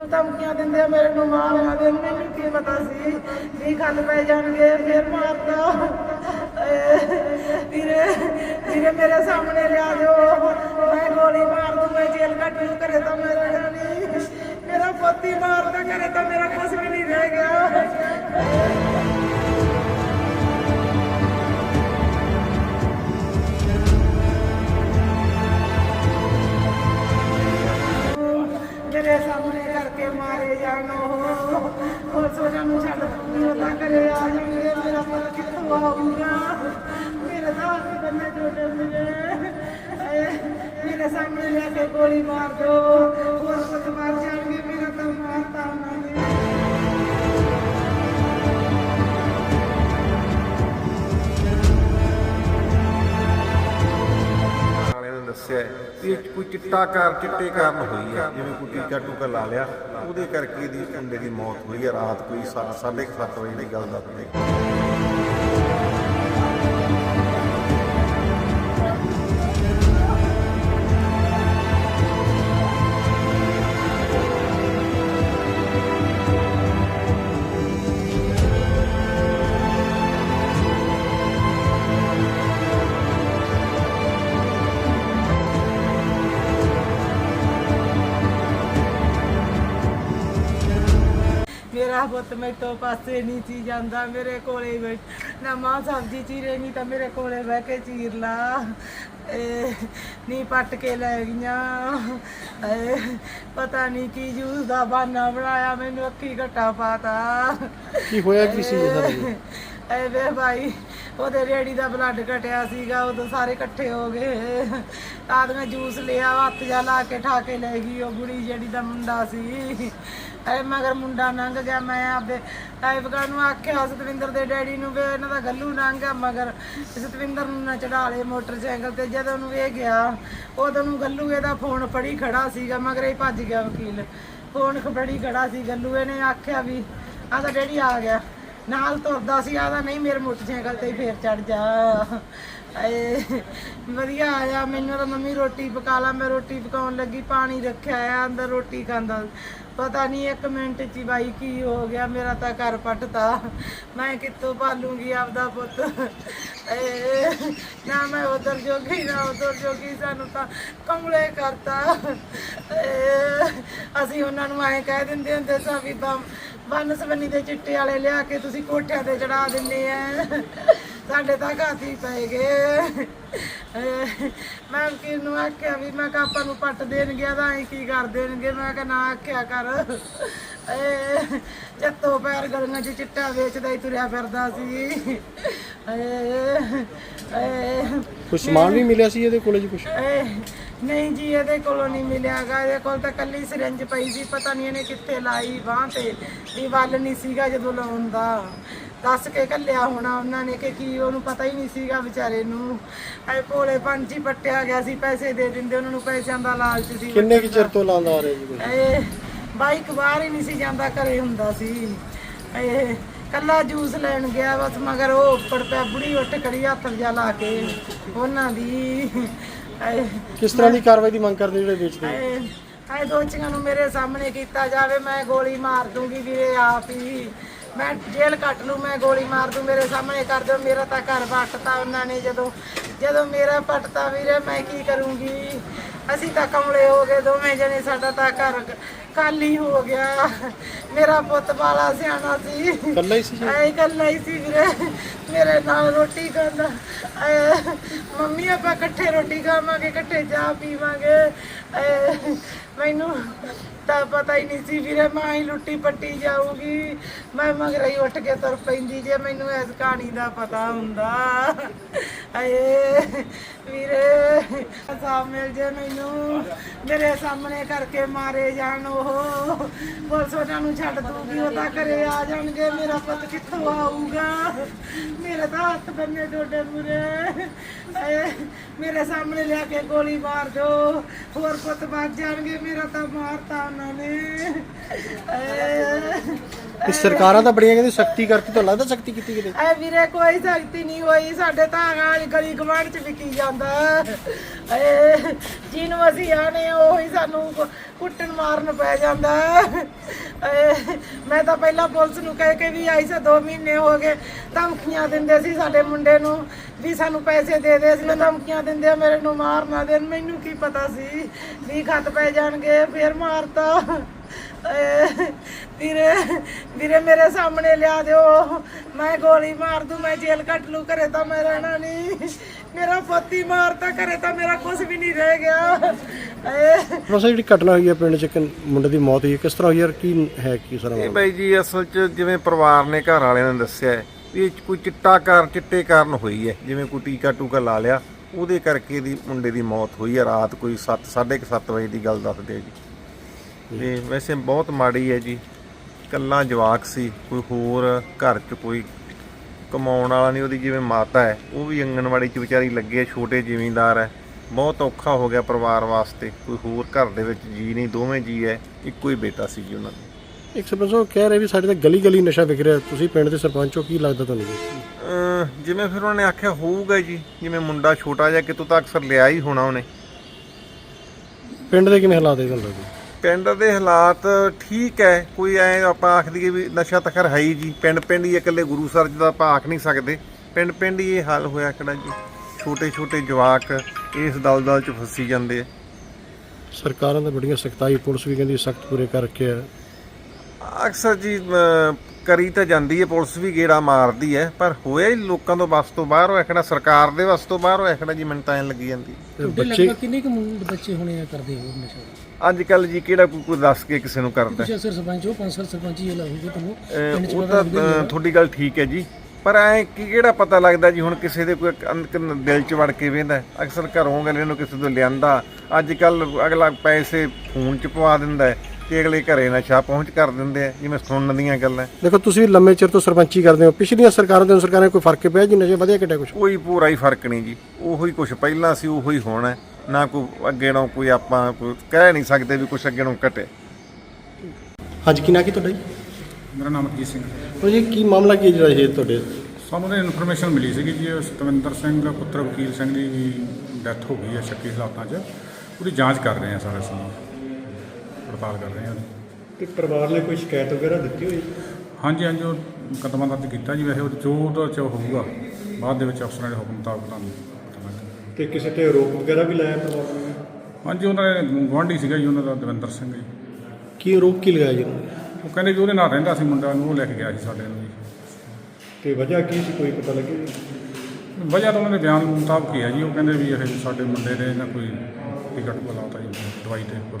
ਧਮਕੀਆਂ ਦਿੰਦੇ ਆ, ਮੇਰੇ ਨੂੰ ਮਾਰ ਦੇ ਮੈਨੂੰ ਕੀ ਪਤਾ ਸੀ, ਵੀ ਗੱਲ ਪੈ ਜਾਣਗੇ, ਫਿਰ ਮਾਰਦਾ ਵੀਰੇ ਵੀਰੇ ਮੇਰੇ ਸਾਹਮਣੇ ਲਿਆ ਦਿਓ। ਮੈਂ ਗੋਲੀ ਮਾਰ ਦੂੰ, ਮੈਂ ਜੇਲ੍ਹ ਕੱਟ ਲੂ ਕਰੇ ਤਾਂ ਮੇਰਾ ਨਹੀਂ। ਮੇਰਾ ਪੋਤੀ ਮਾਰਦਾ ਕਰੇ ਤਾਂ ਮੇਰਾ ਕੁਝ ਕਰਕੇ ਮਾਰੇ ਜਾਣ ਉਹ। ਹੋਰ ਸੋਨਾ ਨੂੰ ਛੱਡ ਦੂੰਗੀ ਉਹ ਕਰੇ ਆ ਜਾਣਗੇ ਮੇਰਾ ਪੁੱਤ ਕਿੱਥੋਂ ਆਊਗਾ? ਮੇਰੇ ਤਾਂ ਹੱਥ ਬੰਨੇ ਜੋੜੇ ਮੇਰੇ ਮੇਰੇ ਸਾਹਮਣੇ ਲੈ ਕੇ ਗੋਲੀ ਮਾਰ ਦੋ। ਹੋਰ ਪੁੱਤ ਮਾਰ ਜਾਣਗੇ। ਇਹ ਕੋਈ ਚਿੱਟਾ ਕਾਰ ਚਿੱਟੇ ਕਾਰਨ ਹੋਈ ਹੈ ਜਿਵੇਂ ਕੋਈ ਟੀਕਾ ਟੂਕਾ ਲਾ ਲਿਆ, ਉਹਦੇ ਕਰਕੇ ਦੀ ਮੁੰਡੇ ਦੀ ਮੌਤ ਹੋਈ ਹੈ ਰਾਤ ਕੋਈ 7:30 ਵਜੇ ਦੀ ਗੱਲ ਦੱਸਦੇ। ਮੇਰਾ ਪੁੱਤ ਤੋਂ ਪਾਸੇ ਨਹੀਂ ਸੀ ਜਾਂਦਾ ਮੇਰੇ ਕੋਲੇ ਬੈਠ ਨਾ ਮਾਂ ਸਬਜ਼ੀ ਚੀਰੇ ਨਹੀਂ ਤਾਂ ਮੇਰੇ ਕੋਲੇ ਬਹਿ ਕੇ ਚੀਰ ਲਾ। ਏ ਨਹੀਂ ਪੱਟ ਕੇ ਲੈ ਗਈਆਂ। ਏ ਪਤਾ ਨਹੀਂ ਕੀ ਜੂਸ ਦਾ ਬਹਾਨਾ ਬਣਾਇਆ ਮੈਨੂੰ ਅੱਖੀ ਘਟਾ ਪਾਤਾ। ਕੀ ਹੋਇਆ ਕੀ ਸੀ ਇਹਦਾ ਐ ਵੇ ਭਾਈ ਉਹਦੇ ਰੇੜੀ ਦਾ ਬਲੱਡ ਘਟਿਆ ਸੀਗਾ, ਉਦੋਂ ਸਾਰੇ ਇਕੱਠੇ ਹੋ ਗਏ। ਆਦਮੀ ਜੂਸ ਲਿਆ ਹੱਥ ਜਾ ਲਾ ਕੇ ਠਾ ਕੇ ਲੈ ਗਈ, ਉਹ ਬੁੜੀ ਜਿਹੜੀ ਦਾ ਮੁੰਡਾ ਸੀ। ਐ ਮਗਰ ਮੁੰਡਾ ਲੰਘ ਗਿਆ, ਮੈਂ ਆਪਦੇ ਟਾਈਪਕਾ ਨੂੰ ਆਖਿਆ, ਸਤਵਿੰਦਰ ਦੇ ਡੈਡੀ ਨੂੰ ਵੀ ਇਹਨਾਂ ਦਾ ਗੱਲੂ ਲੰਘਿਆ ਮਗਰ ਸਤਵਿੰਦਰ ਨੂੰ ਨਾ ਚੜਾ ਲਏ ਮੋਟਰਸਾਈਕਲ ਤੇ, ਜਦੋਂ ਨੂੰ ਇਹ ਗਿਆ, ਉਦੋਂ ਨੂੰ ਗੱਲੂ ਇਹਦਾ ਫੋਨ ਫੜੀ ਖੜਾ ਸੀਗਾ, ਮਗਰ ਇਹ ਭੱਜ ਗਿਆ ਵਕੀਲ। ਫੋਨ ਫੜੀ ਖੜਾ ਸੀ, ਗੱਲੂ ਇਹਨੇ ਆਖਿਆ ਵੀ, ਆਹ ਤਾਂ ਡੈਡੀ ਆ ਗਿਆ। ਨਾਲ ਤੁਰਦਾ ਸੀ ਆਦਾ ਨਹੀਂ ਮੇਰੇ ਮੋਟਰਸਾਈਕਲ ਤੇ ਹੀ ਫੇਰ ਚੜ ਜਾ। ਏ ਵਧੀਆ ਆਇਆ, ਮੈਨੂੰ ਤਾਂ ਮੰਮੀ ਰੋਟੀ ਪਕਾ ਲਾ, ਮੈਂ ਰੋਟੀ ਪਕਾਉਣ ਲੱਗੀ, ਪਾਣੀ ਰੱਖਿਆ ਆ, ਅੰਦਰ ਰੋਟੀ ਖਾਂਦਾ। ਪਤਾ ਨਹੀਂ ਇੱਕ ਮਿੰਟ ਚ ਹੀ ਬਾਈ ਕੀ ਹੋ ਗਿਆ, ਮੇਰਾ ਤਾਂ ਘਰ ਪੱਟਤਾ। ਮੈਂ ਕਿੱਥੋਂ ਪਾਲੂੰਗੀ ਆਪਦਾ ਪੁੱਤ? ਏ ਨਾ ਮੈਂ ਉਧਰ ਜੋਗੀ, ਨਾ ਉਧਰ ਜੋਗੀ, ਸਾਨੂੰ ਤਾਂ ਕਮਲੇ ਕਰਤਾ। ਏ ਅਸੀਂ ਉਹਨਾਂ ਨੂੰ ਐਂ ਕਹਿ ਦਿੰਦੇ ਹੁੰਦੇ ਸਾਂ ਵੀ ਬੰ ਬੰਨ ਸਵੰਨੀ ਦੇ ਚਿੱਟੇ ਵਾਲੇ ਲਿਆ ਕੇ ਤੁਸੀਂ ਕੋਠਿਆਂ ਤੇ ਚੜਾ ਦਿੰਦੇ ਆ। ਸਾਡੇ ਤਾਂ ਘਾਤੀ ਪੈ ਗਏ। ਮੈਂ ਵਕੀਲ ਨੂੰ ਆਖਿਆ ਵੀ ਮੈਂ ਕਿਹਾ ਆਪਾਂ ਨੂੰ ਪੱਟ ਦੇਣਗੇ ਤਾਂ ਐਂ ਕੀ ਕਰ ਦੇਣਗੇ? ਮੈਂ ਕਿਹਾ ਨਾ ਆਖਿਆ ਕਰ। ਏ ਚੱਤੋ ਪੈਰ ਗਲੀਆਂ 'ਚ ਚਿੱਟਾ ਵੇਚਦਾ ਹੀ ਤੁਰਿਆ ਫਿਰਦਾ ਸੀ। ਏ ਏ ਕੁਝ ਸਮਾਨ ਵੀ ਮਿਲਿਆ ਸੀ ਇਹਦੇ ਕੋਲੇ ਜੀ ਕੁਝ ਏ, ਨਹੀਂ ਜੀ ਇਹਦੇ ਕੋਲੋਂ ਨਹੀਂ ਮਿਲਿਆਗਾ। ਇਹਦੇ ਕੋਲ ਤਾਂ ਕੱਲੀ ਸਿਰੰਜ ਪਈ ਸੀ ਪਤਾ ਨਹੀਂ ਇਹਨੇ ਕਿੱਥੇ ਲਾਈ ਬਾਹ ਤੇ ਵੀ ਵੱਲ ਨਹੀਂ ਸੀਗਾ ਜਦੋਂ ਲਾਉਣ ਦਾ ਦੱਸ ਕੇ ਕੱਲਿਆ ਹੋਣਾ ਉਹਨਾਂ ਨੇ ਕਿ ਕੀ ਉਹਨੂੰ ਪਤਾ ਹੀ ਨਹੀਂ ਸੀਗਾ ਵਿਚਾਰੇ ਨੂੰ। ਐ ਭੋਲੇ ਪੰਛੀ ਪੱਟਿਆ ਗਿਆ ਸੀ ਪੈਸੇ ਦੇ ਦਿੰਦੇ ਉਹਨਾਂ ਨੂੰ ਪੈਸਿਆਂ ਦਾ ਲਾਲਚ ਸੀ। ਕਿੰਨੇ ਕੁ ਚਿਰ ਤੋਂ ਲਾਉਂਦਾ ਆ ਰਿਹਾ ਜੀ ਇਹ ਬਾਈਕ ਬਾਹਰ ਹੀ ਨਹੀਂ ਸੀ ਜਾਂਦਾ ਘਰੇ ਹੁੰਦਾ ਸੀ। ਇਹ ਕੱਲਾ ਜੂਸ ਲੈਣ ਗਿਆ ਬਸ ਮਗਰ ਉਹ ਉੱਪਰ ਪਿਆ ਬੁੜੀ ਉੱਠ ਕੜੀ ਹੱਥ ਜਾ ਲਾ ਕੇ ਉਹਨਾਂ ਦੀ। ਇਹ ਕਿਸ ਤਰ੍ਹਾਂ ਦੀ ਕਾਰਵਾਈ ਦੀ ਮੰਗ ਕਰਦੇ ਜਿਹੜੇ ਵੇਚਦੇ ਆ? ਹਾਏ ਹਾਏ ਦੋਚੀਆਂ ਨੂੰ ਮੇਰੇ ਸਾਹਮਣੇ ਕੀਤਾ ਜਾਵੇ, ਮੈਂ ਗੋਲੀ ਮਾਰ ਦੂੰਗੀ ਵੀਰੇ ਆਪ ਹੀ। ਮੈਂ ਜੇਲ੍ਹ ਕੱਟ ਲੂ ਮੈਂ ਗੋਲੀ ਮਾਰ ਦੂੰ, ਮੇਰੇ ਸਾਹਮਣੇ ਕਰ ਦਿਓ। ਮੇਰਾ ਤਾਂ ਘਰ ਪੱਟਤਾ ਉਹਨਾਂ ਨੇ ਜਦੋਂ ਜਦੋਂ ਮੇਰਾ ਪੱਟਤਾ ਵੀਰੇ, ਮੈਂ ਕੀ ਕਰੂੰਗੀ? ਅਸੀਂ ਤਾਂ ਕਮਲੇ ਹੋ ਗਏ, ਦੋਵੇਂ ਜਣੇ, ਸਾਡਾ ਤਾਂ ਘਰ ਕਾਲੀ ਹੋ ਗਿਆ। ਮੇਰਾ ਪੁੱਤ ਬਾਲਾ ਸਿਆਣਾ ਸੀ। ਇਕੱਲਾ ਹੀ ਸੀ ਜੀ? ਐ ਇਕੱਲਾ ਹੀ ਸੀ ਵੀਰੇ। ਮੇਰੇ ਨਾਲ ਰੋਟੀ ਖਾਂਦਾ। ਐ ਮੰਮੀ ਆਪਾਂ ਇਕੱਠੇ ਰੋਟੀ ਖਾਵਾਂਗੇ ਇਕੱਠੇ ਚਾਹ ਪੀਵਾਂਗੇ। ਐ ਮੈਨੂੰ ਤਾਂ ਪਤਾ ਹੀ ਨਹੀਂ ਸੀ ਵੀਰੇ, ਮਾਂ ਹੀ ਲੁੱਟੀ ਪੱਟੀ ਜਾਊਗੀ। ਮੈਂ ਮਗਰ ਹੀ ਉੱਠ ਕੇ ਤੁਰ ਪੈਂਦੀ ਜੇ ਮੈਨੂੰ ਇਸ ਕਹਾਣੀ ਦਾ ਪਤਾ ਹੁੰਦਾ। ਐ ਵੀਰੇ ਸਾਹ ਮਿਲ ਜੇ ਮੈਨੂੰ। ਮੇਰੇ ਸਾਹਮਣੇ ਕਰਕੇ ਮਾਰੇ ਜਾਣ ਉਹ। ਪੁਲਿਸ ਉਹਨਾਂ ਨੂੰ ਛੱਡ ਦੂਗੀ ਉਹ ਤਾਂ ਘਰੇ ਆ ਜਾਣਗੇ। ਮੇਰਾ ਪੁੱਤ ਕਿੱਥੋਂ ਆਊਗਾ? ਮੇਰੇ ਤਾਂ ਹੱਥ ਬੰਨੇ ਡੋਡੇ ਮੁਰੇ। ਮੇਰੇ ਸਾਹਮਣੇ ਲਿਆ ਕੇ ਗੋਲੀ ਮਾਰ ਦੋ ਹੋਰ ਪੁੱਤ ਬਚ ਜਾਣਗੇ, ਮੇਰਾ ਤਾਂ ਮਾਰਤਾ ਉਹਨਾਂ ਨੇ। ਏ, ਇਹ ਸਰਕਾਰਾਂ ਤਾਂ ਬੜੀਆਂ ਕਹਿੰਦੀ ਸਖਤੀ ਕਰਤੀ ਤੁਹਾਨੂੰ ਲੱਗਦਾ ਸਖਤੀ ਕੀਤੀ ਕਿਤੇ। ਐ ਵੀਰੇ ਕੋਈ ਸ਼ਕਤੀ ਨਹੀਂ ਹੋਈ ਸਾਡੇ ਤਾਂ ਗਾਲੀ ਗਲੀ ਗਵਾਂਢ ਚ ਵਿਕੀ ਜਾਂਦਾ। ਐ ਜਿਹਨੂੰ ਅਸੀਂ ਆਨੇ ਆ ਉਹੀ ਸਾਨੂੰ ਕੁ- ਕੁੱਟਣ ਮਾਰਨ ਪੈ ਜਾਂਦਾ। ਮੈਂ ਤਾਂ ਪਹਿਲਾਂ ਪੁਲਿਸ ਨੂੰ ਕਹਿ ਕੇ ਵੀ ਆਈ ਸੀ 2 ਮਹੀਨੇ ਹੋ ਗਏ ਧਮਕੀਆਂ ਦਿੰਦੇ ਸੀ ਸਾਡੇ ਮੁੰਡੇ ਨੂੰ ਵੀ ਸਾਨੂੰ ਪੈਸੇ ਦੇ ਦੇ ਅਸੀਂ ਧਮਕੀਆਂ ਦਿੰਦੇ ਆ ਮੇਰੇ ਨੂੰ ਮਾਰ ਨਾ ਦੇਣ ਮੈਨੂੰ ਕੀ ਪਤਾ ਸੀ ਵੀ ਖੱਤ ਪੈ ਜਾਣਗੇ ਫੇਰ ਮਾਰਤਾ। ਏ, ਵੀਰੇ ਵੀਰੇ ਮੇਰੇ ਸਾਹਮਣੇ ਲਿਆ ਦਿਓ ਮੈਂ ਗੋਲੀ ਮਾਰ ਦੂੰ ਮੈਂ ਜੇਲ੍ਹ ਕੱਟ ਲੂ ਘਰੇ ਤਾਂ ਮੈਂ ਰਹਿਣਾ ਨਹੀਂ। ਮੇਰਾ ਪਤੀ ਮਾਰਤਾ ਘਰੇ ਤਾਂ ਮੇਰਾ ਕੁਝ ਵੀ ਨਹੀਂ ਰਹਿ ਗਿਆ। ਪ੍ਰੋਸਾ ਜਿਹੜੀ ਘਟਨਾ ਹੋਈ ਹੈ ਪਿੰਡ 'ਚ ਇੱਕ ਮੁੰਡੇ ਦੀ ਮੌਤ ਹੋਈ ਹੈ ਕਿਸ ਤਰ੍ਹਾਂ ਹੋਈ ਯਾਰ ਕੀ ਹੈ ਕੀ ਸਾਰਾ ਇਹ? ਬਾਈ ਜੀ ਅਸਲ 'ਚ ਜਿਵੇਂ ਪਰਿਵਾਰ ਨੇ ਘਰ ਵਾਲਿਆਂ ਨੇ ਦੱਸਿਆ ਹੈ ਵੀ ਇਹ 'ਚ ਕੋਈ ਚਿੱਟਾ ਕਾਰ ਚਿੱਟੇ ਕਾਰਨ ਹੋਈ ਹੈ। ਜਿਵੇਂ ਕੋਈ ਟੀਕਾ ਟੂਕਾ ਲਾ ਲਿਆ ਉਹਦੇ ਕਰਕੇ ਦੀ ਮੁੰਡੇ ਦੀ ਮੌਤ ਹੋਈ ਹੈ ਰਾਤ ਕੋਈ 7 7:30 ਵਜੇ ਦੀ ਗੱਲ ਦੱਸਦੇ ਆ ਜੀ। ਤੇ ਵੈਸੇ ਬਹੁਤ ਮਾੜੀ ਹੈ ਜੀ। ਕੱਲਾ ਜਵਾਕ ਸੀ ਕੋਈ ਹੋਰ ਘਰ 'ਚ ਕੋਈ ਕਮਾਉਣ ਵਾਲਾ ਨਹੀਂ ਉਹਦੀ ਜਿਵੇਂ ਮਾਤਾ ਹੈ ਉਹ ਵੀ ਅੰਗਨਵਾੜੀ 'ਚ ਵਿਚਾਰੀ ਲੱਗੀ ਹੈ ਛੋਟੇ ਜ਼ਿਮੀਂਦਾਰ ਹੈ। ਬਹੁਤ ਔਖਾ ਹੋ ਗਿਆ ਪਰਿਵਾਰ ਵਾਸਤੇ। ਕੋਈ ਹੋਰ ਘਰ ਦੇ ਵਿੱਚ ਜੀ ਨਹੀਂ ਦੋਵੇਂ ਜੀ ਹੈ ਇੱਕੋ ਹੀ ਬੇਟਾ ਸੀ ਜੀ ਉਹਨਾਂ ਦਾ। ਇੱਕ ਸਰਪੰਚ ਸਾਹਿਬ ਕਹਿ ਰਹੇ ਵੀ ਸਾਡੇ ਤਾਂ ਗਲੀ ਗਲੀ ਨਸ਼ਾ ਵਿਕ ਰਿਹਾ। ਤੁਸੀਂ ਪਿੰਡ ਦੇ ਸਰਪੰਚ ਕੀ ਲੱਗਦਾ ਤੁਹਾਨੂੰ ਜੀ? ਜਿਵੇਂ ਫਿਰ ਉਹਨਾਂ ਨੇ ਆਖਿਆ ਹੋਊਗਾ ਜੀ ਜਿਵੇਂ ਮੁੰਡਾ ਛੋਟਾ ਜਿਹਾ ਕਿਤੋਂ ਤਾਂ ਅਕਸਰ ਲਿਆ ਹੀ ਹੋਣਾ ਉਹਨੇ। ਪਿੰਡ ਦੇ ਕਿਵੇਂ ਹਾਲਾਤ ਹੈ ਤੁਹਾਨੂੰ ਲੱਗਦਾ ਪਿੰਡ ਦੇ ਹਾਲਾਤ ਠੀਕ ਹੈ ਕੋਈ ਐ ਆਪਾਂ ਆਖ ਦਈਏ ਵੀ ਨਸ਼ਾ ਤਾਂ ਖੈਰ ਹੈ ਹੀ ਜੀ। ਪਿੰਡ ਪਿੰਡ ਹੀ ਇਕੱਲੇ ਗੁਰੂ ਸਰ ਜੀ ਦਾ ਆਪਾਂ ਆਖ ਨਹੀਂ ਸਕਦੇ। ਪਿੰਡ ਪਿੰਡ ਹੀ ਇਹ ਹਾਲ ਹੋਇਆ ਕਿਹੜਾ ਜੀ। ਛੋਟੇ ਛੋਟੇ ਜਵਾਕ ਇਸ ਦਲਦਲ 'ਚ ਫਸੀ ਜਾਂਦੇ ਆ। ਸਰਕਾਰਾਂ ਤਾਂ ਬੜੀਆਂ ਸਖਤਾਈ ਪੁਲਿਸ ਵੀ ਕਹਿੰਦੀ ਸਖਤ ਪੂਰੇ ਕਰ ਰੱਖਿਆ ਹੈ ਅਕਸਰ ਜੀ ਅਮ, ਕਰੀ ਤਾਂ ਜਾਂਦੀ ਹੈ ਪੁਲਿਸ ਵੀ ਗੇੜਾ ਮਾਰਦੀ ਹੈ ਪਰ ਹੋਇਆ ਹੀ ਲੋਕਾਂ ਤੋਂ ਵੱਸ ਤੋਂ ਬਾਹਰ ਹੋਇਆ ਕਿਹੜਾ ਸਰਕਾਰ ਦੇ ਵੱਸ ਤੋਂ ਬਾਹਰ ਹੋਇਆ ਕਿਹੜਾ ਜੀ ਮੈਨੂੰ ਤਾਂ ਐਂ ਲੱਗੀ ਜਾਂਦੀ। ਤੇ ਤੁਹਾਡੇ ਬੱਚੇ ਲਗਭਗ ਕਿੰਨੇ ਕੁ ਮੁੰਡੇ ਬੱਚੇ ਹੋਣੇ ਆ ਕਰਦੇ ਹੋ ਨਸ਼ਾ ਅੱਜ ਕੱਲ ਜੀ ਕਿਹੜਾ ਕੋਈ ਕੋਈ ਦੱਸ ਕੇ ਕਿਸੇ ਨੂੰ ਕਰਦਾ। ਤੁਸੀਂ ਅਸਰ ਸਰਪੰਚ ਹੋ ਪੰਜ ਸਾਲ ਸਰਪੰਚ ਹੀ ਲਾਉਂਗੇ ਤੁਹਾਨੂੰ। ਪਿੰਡ ਚ ਉਹ ਪਤਾ ਤਾਂ ਤੁਹਾਡੀ ਗੱਲ ਠੀਕ ਹੈ ਜੀ। ਪਰ ਐ ਕਿ ਕਿਹੜਾ ਪਤਾ ਲੱਗਦਾ ਜੀ ਹੁਣ ਕਿਸੇ ਦੇ ਕੋਈ ਅੰਦਰ ਦਿਲ ਚ ਵੜ ਕੇ ਵੇਂਦਾ। ਅਕਸਰ ਘਰੋਂ ਅਗਲੇ ਨੂੰ ਕਿਸੇ ਤੋਂ ਲਿਆਂਦਾ। ਅੱਜ ਕੱਲ ਅਗਲਾ ਪੈਸੇ ਫੋਨ ਚ ਪਵਾ ਦਿੰਦਾ ਤੇ ਅਗਲੇ ਘਰੇ ਨਸ਼ਾ ਪਹੁੰਚ ਕਰ ਦਿੰਦੇ ਆ। ਜਿਵੇਂ ਸੁਣਨ ਦੀਆਂ ਗੱਲਾਂ। ਦੇਖੋ ਤੁਸੀਂ ਲੰਮੇ ਚਿਰ ਤੋਂ ਸਰਪੰਚੀ ਕਰਦੇ ਹੋ। ਪਿਛਲੀਆਂ ਸਰਕਾਰਾਂ ਦੇ ਸਰਕਾਰਾਂ ਕੋਈ ਫ਼ਰਕ ਪਿਆ ਜੀ? ਨਸ਼ੇ ਵਧਿਆ ਕਿੱਡਾ ਕੁਛ? ਕੋਈ ਪੂਰਾ ਹੀ ਫ਼ਰਕ ਨਹੀਂ ਜੀ। ਉਹੋ ਹੀ ਕੁਝ ਪਹਿਲਾਂ ਸੀ ਉਹੋ ਹੀ ਹੋਣਾ। ਨਾ ਕੋਈ ਅੱਗੇ ਨੂੰ ਕੋਈ ਆਪਾਂ ਕਹਿ ਨਹੀਂ ਸਕਦੇ ਵੀ ਕੁਝ ਅੱਗੇ ਨੂੰ ਘਟੇ ਅੱਜ ਕੀ ਨਾ ਕੀ ਤੁਹਾਡਾ ਜੀ? ਮੇਰਾ ਨਾਮ ਅਜੀਤ ਸਿੰਘ ਉਹ ਜੀ ਕੀ ਮਾਮਲਾ ਕੀ ਹੈ ਜਿਹੜਾ ਇਹ ਤੁਹਾਡੇ? ਸਾਨੂੰ ਨੇ ਇਨਫੋਰਮੇਸ਼ਨ ਮਿਲੀ ਸੀਗੀ ਜੀ ਸਤਵਿੰਦਰ ਸਿੰਘ ਪੁੱਤਰ ਵਕੀਲ ਸਿੰਘ ਦੀ ਡੈਥ ਹੋ ਗਈ ਹੈ ਸ਼ੱਕੀ ਹਾਲਾਤਾਂ 'ਚ। ਉਹਦੀ ਜਾਂਚ ਕਰ ਰਹੇ ਹਾਂ ਸਾਰੇ ਅਸੀਂ ਪੜਤਾਲ ਕਰ ਰਹੇ ਹਾਂ। ਉਹਦੀ। ਤੇ ਪਰਿਵਾਰ ਨੇ ਕੋਈ ਸ਼ਿਕਾਇਤ ਵਗੈਰਾ ਦਿੱਤੀ ਹੋਈ? ਹਾਂਜੀ ਹਾਂਜੀ ਉਹ ਮੁਕੱਦਮਾ ਦਰਜ ਕੀਤਾ ਜੀ। ਵੈਸੇ ਉਹ ਜੋ ਉਹਦੇ 'ਚ ਹੋਊਗਾ ਬਾਅਦ ਦੇ ਵਿੱਚ ਅਫਸਰਾਂ ਦੇ ਹੁਕਮ ਮੁਤਾਬਕ ਤੁਹਾਨੂੰ ਪਤਾ ਲੱਗ ਜਾਏਗਾ। ਤੇ ਕਿਸੇ ਤੇ ਆਰੋਪ ਵਗੈਰਾ ਵੀ ਲਾਇਆ ਪਰਿਵਾਰ ਨੇ? ਹਾਂਜੀ ਉਹਨਾਂ ਦੇ ਗੁਆਂਢੀ ਸੀਗਾ ਜੀ ਉਹਨਾਂ ਦਾ ਦਵਿੰਦਰ ਸਿੰਘ ਜੀ। ਕੀ ਆਰੋਪ ਕੀ ਲਗਾਇਆ ਜੀ ਉਹਨਾਂ ਨੇ? ਉਹ ਕਹਿੰਦੇ ਵੀ ਉਹਦੇ ਨਾਲ ਰਹਿੰਦਾ ਸੀ ਮੁੰਡਾ ਨੂੰ ਉਹ ਲੈ ਕੇ ਗਿਆ ਸੀ ਸਾਡੇ ਨੂੰ ਜੀ। ਤੇ ਵਜ੍ਹਾ ਕੀ ਸੀ? ਕੋਈ ਪਤਾ ਲੱਗੇ ਵਜ੍ਹਾ ਤਾਂ ਉਹਨਾਂ ਦੇ ਬਿਆਨ ਮੁਤਾਬਕ ਹੀ ਹੈ ਜੀ। ਉਹ ਕਹਿੰਦੇ ਵੀ ਇਹ ਸਾਡੇ ਮੁੰਡੇ ਨੇ ਨਾ ਕੋਈ ਟਿਕਟ ਬੁਲਾਤਾ ਜੀ ਦਵਾਈ ਤੇ ਕੋਲ